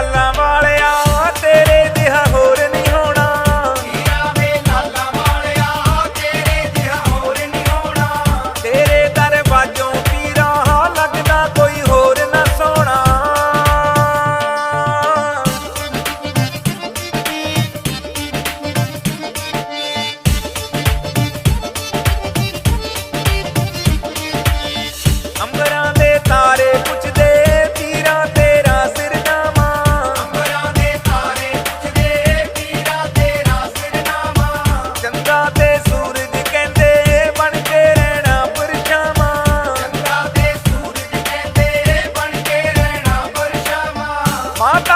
ਲਾਲਾਂ ਵਾਲਿਆ। আমার